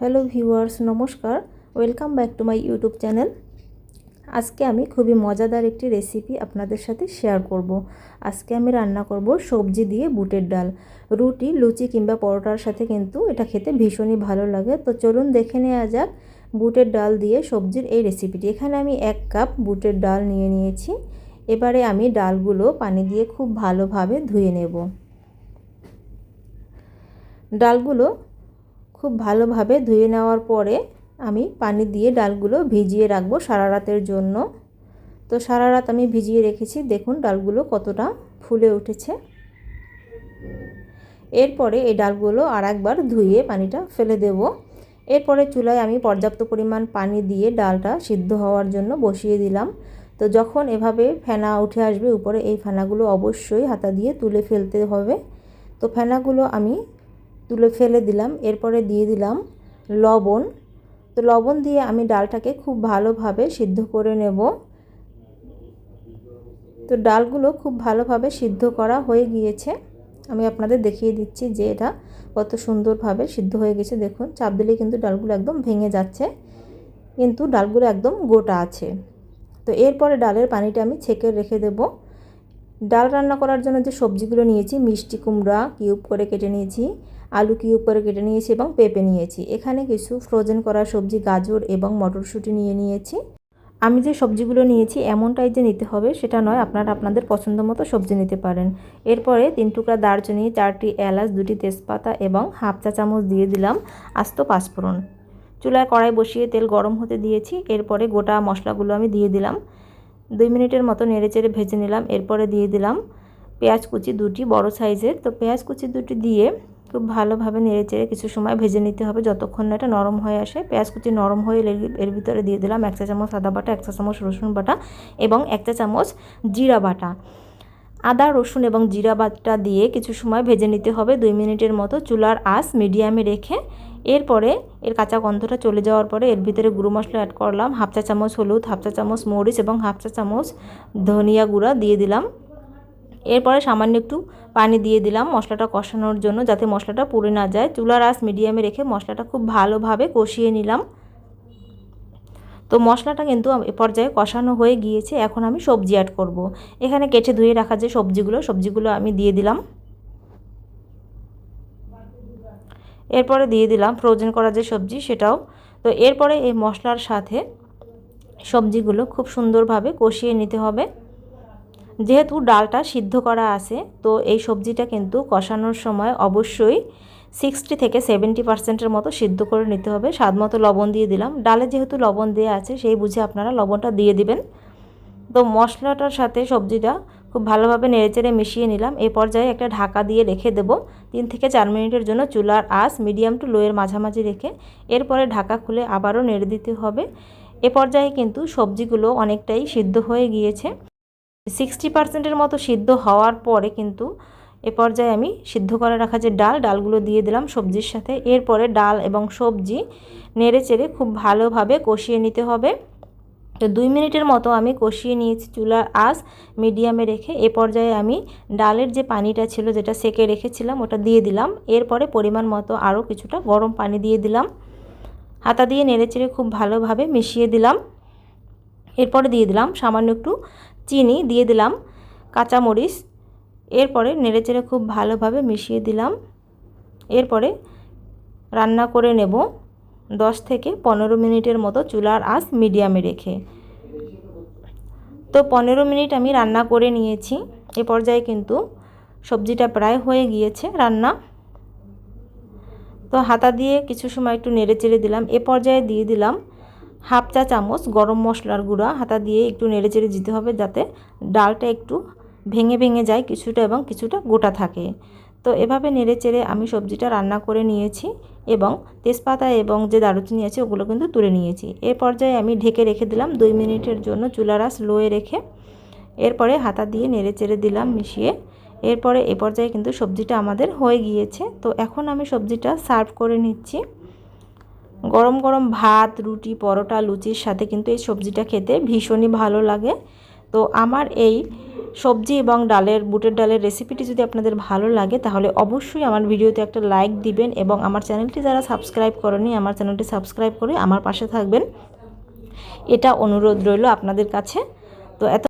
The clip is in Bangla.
হ্যালো ভিউয়ার্স, নমস্কার। Welcome back to my YouTube channel. আজকে আমি খুবই মজাদার একটি রেসিপি আপনাদের সাথে শেয়ার করব। আজকে আমি রান্না করব সবজি দিয়ে বুটের ডাল। রুটি, লুচি কিংবা পরোটার সাথে কিন্তু এটা খেতে ভীষণই ভালো লাগে। তো চলুন দেখে নেওয়া যাক বুটের ডাল দিয়ে সবজির এই রেসিপিটি। এখানে আমি এক কাপ বুটের ডাল নিয়ে নিয়েছি। এবারে আমি ডালগুলো পানি দিয়ে খুব ভালোভাবে ধুয়ে নেব। ডালগুলো খুব ভালোভাবে ধুয়ে নেওয়ার পরে আমি পানি দিয়ে ডালগুলো ভিজিয়ে রাখব সারা রাতের জন্য। তো সারা রাত আমি ভিজিয়ে রেখেছি। দেখুন ডালগুলো কতটা ফুলে উঠেছে। এরপরে এই ডালগুলো আর একবার ধুয়ে পানিটা ফেলে দেব। এরপরে চুলায় আমি পর্যাপ্ত পরিমাণ পানি দিয়ে ডালটা সিদ্ধ হওয়ার জন্য বসিয়ে দিলাম। তো যখন এভাবে ফেনা উঠে আসবে, উপরে এই ফেনাগুলো অবশ্যই হাতা দিয়ে তুলে ফেলতে হবে। তো ফেনাগুলো আমি তুলে ফেলে দিলাম, এরপরে দিয়ে দিলাম লবণ। তো লবণ দিয়ে আমি ডালটাকে খুব ভালোভাবে সিদ্ধ করে নেব। তো ডালগুলো খুব ভালোভাবে সিদ্ধ করা হয়ে গিয়েছে। আমি আপনাদের দেখিয়ে দিচ্ছি যে এটা কত সুন্দরভাবে সিদ্ধ হয়ে গেছে। দেখুন, চাপ দিলে কিন্তু ডালগুলো একদম ভেঙে যাচ্ছে, কিন্তু ডালগুলো একদম গোটা আছে। তো এরপরে ডালের পানিটা আমি ছেঁকে রেখে দেব। ডাল রান্না করার জন্য যে সবজিগুলো নিয়েছি, মিষ্টি কুমড়া, কিউব করে কেটে নিয়েছি আলু কিউব করে কেটে নিয়েছি এবং পেঁপে নিয়েছি। এখানে কিছু ফ্রোজেন করা সবজি, গাজর এবং মটরশুঁটি নিয়ে নিয়েছি। আমি যে সবজিগুলো নিয়েছি এমনটাই যে নিতে হবে সেটা নয়, আপনারা আপনাদের পছন্দ মতো সবজি নিতে পারেন। এরপরে তিন টুকরা দারচিনি, চারটি এলাচ, দুটি তেজপাতা এবং হাফ চা চামচ দিয়ে দিলাম আস্ত পাঁচফোড়ন। চুলায় কড়াই বসিয়ে তেল গরম হতে দিয়েছি, এরপরে গোটা মশলাগুলো আমি দিয়ে দিলাম। দুই মিনিটের মতো নেড়েচেড়ে ভেজে নিলাম, এরপরে দিয়ে দিলাম পেঁয়াজ কুচি দুটি, বড় সাইজের। তো পেঁয়াজ কুচি দুটি দিয়ে খুব ভালোভাবে নেড়ে চেড়ে কিছু সময় ভেজে নিতে হবে। যতক্ষণ না এটা নরম হয়ে আসে, পেঁয়াজ কুচি নরম হয়ে এর ভিতরে দিয়ে দিলাম এক চা চামচ আদা বাটা, এক চা চামচ রসুন বাটা এবং এক চা চামচ জিরা বাটা। আদা, রসুন এবং জিরা বাটা দিয়ে কিছু সময় ভেজে নিতে হবে দুই মিনিটের মতো চুলার আঁচ মিডিয়ামে রেখে। এরপরে এর কাঁচা গন্ধটা চলে যাওয়ার পরে এর ভিতরে গুঁড়ো মশলা অ্যাড করলাম, হাফ চা চামচ হলুদ, হাফ চা চামচ মরিচ এবং হাফ চা চামচ ধনিয়া গুঁড়া দিয়ে দিলাম। এরপরে সামান্য একটু পানি দিয়ে দিলাম মশলাটা কষানোর জন্য যাতে মশলাটা পুড়ে না যায়। চুলার আঁচ মিডিয়ামে রেখে মশলাটা খুব ভালোভাবে কষিয়ে নিলাম। তো মশলাটা কিন্তু এ পর্যায়ে কষানো হয়ে গিয়েছে। এখন আমি সবজি অ্যাড করব। এখানে কেটে ধুয়ে রাখা যে সবজিগুলো সবজিগুলো আমি দিয়ে দিলাম। এরপরে দিয়ে দিলাম ফ্রোজেন করা যে সবজি সেটাও। তো এরপরে এই মশলার সাথে সবজিগুলো খুব সুন্দরভাবে কষিয়ে নিতে হবে। যেহেতু ডালটা সিদ্ধ করা আছে, তো এই সবজিটা কিন্তু কষানোর সময় অবশ্যই সিক্সটি থেকে সেভেন্টি পার্সেন্টের মতো সিদ্ধ করে নিতে হবে। স্বাদ মতো লবণ দিয়ে দিলাম। ডালে যেহেতু লবণ দেওয়া আছে, সেই বুঝে আপনারা লবণটা দিয়ে দিবেন। তো মশলাটার সাথে সবজিটা খুব ভালোভাবে নেড়েচেড়ে মিশিয়ে নিলাম। এ পর্যায়ে একটা ঢাকা দিয়ে রেখে দেবো। তিন থেকে চার মিনিটের জন্য চুলার আঁচ মিডিয়াম টু লোয়ের মাঝামাঝি রেখে এরপরে ঢাকা খুলে আবারও নেড়ে দিতে হবে। এ পর্যায়ে কিন্তু সবজিগুলো অনেকটাই সিদ্ধ হয়ে গিয়েছে। সিক্সটি পার্সেন্টের মতো সিদ্ধ হওয়ার পরে কিন্তু এ পর্যায়ে আমি সিদ্ধ করে রাখা যে ডাল, ডালগুলো দিয়ে দিলাম সবজির সাথে। এরপরে ডাল এবং সবজি নেড়ে চেড়ে খুব ভালোভাবে কষিয়ে নিতে হবে। তো দুই মিনিটের মতো আমি কষিয়ে নিয়েছি চুলার আঁচ মিডিয়ামে রেখে। এ পর্যায়ে আমি ডালের যে পানিটা ছিল যেটা সেকে রেখেছিলাম ওটা দিয়ে দিলাম। এরপরে পরিমাণ মতো আরও কিছুটা গরম পানি দিয়ে দিলাম। হাতা দিয়ে নেড়ে চেড়ে খুব ভালোভাবে মিশিয়ে দিলাম। এরপরে দিয়ে দিলাম সামান্য একটু চিনি দিয়ে দিলাম, কাঁচামরিচ, এরপরে নেড়েচেড়ে খুব ভালোভাবে মিশিয়ে দিলাম। এরপরে রান্না করে নেব দশ থেকে পনেরো মিনিটের মতো চুলার আঁচ মিডিয়ামে রেখে। তো পনেরো মিনিট আমি রান্না করে নিয়েছি, এ পর্যায়ে কিন্তু সবজিটা প্রায় হয়ে গিয়েছে রান্না। তো হাতা দিয়ে কিছু সময় একটু নেড়ে চেড়ে দিলাম, এ পর্যায়ে দিয়ে দিলাম হাফ চা চামচ গরম মশলার গুঁড়া হাতা দিয়ে একটু নেড়ে চেড়ে দিতে হবে যাতে ডালটা একটু ভেঙে ভেঙে যায় কিছুটা এবং কিছুটা গোটা থাকে। তো এভাবে নেড়ে চেড়ে আমি সবজিটা রান্না করে নিয়েছি এবং তেজপাতা এবং যে দারুচিনি আছে ওগুলো কিন্তু তুলে নিয়েছি। এ পর্যায়ে আমি ঢেকে রেখে দিলাম দুই মিনিটের জন্য চুলারাস লোয়ে রেখে এরপরে হাতা দিয়ে নেড়ে চেড়ে দিলাম মিশিয়ে। এরপরে এ পর্যায়ে কিন্তু সবজিটা আমাদের হয়ে গিয়েছে। তো এখন আমি সবজিটা সার্ভ করে নিচ্ছি। গরম গরম ভাত, রুটি, পরোটা, লুচির সাথে কিন্তু এই সবজিটা খেতে ভীষণই ভালো লাগে। তো আমার এই সবজি এবং ডালের, বুটের ডালের রেসিপিটি যদি আপনাদের ভালো লাগে, তাহলে অবশ্যই আমার ভিডিওতে একটা লাইক দিবেন এবং আমার চ্যানেলটি যারা সাবস্ক্রাইব করেনি, আমার চ্যানেলটি সাবস্ক্রাইব করে আমার পাশে থাকবেন। এটা অনুরোধ রইল আপনাদের কাছে। তো এত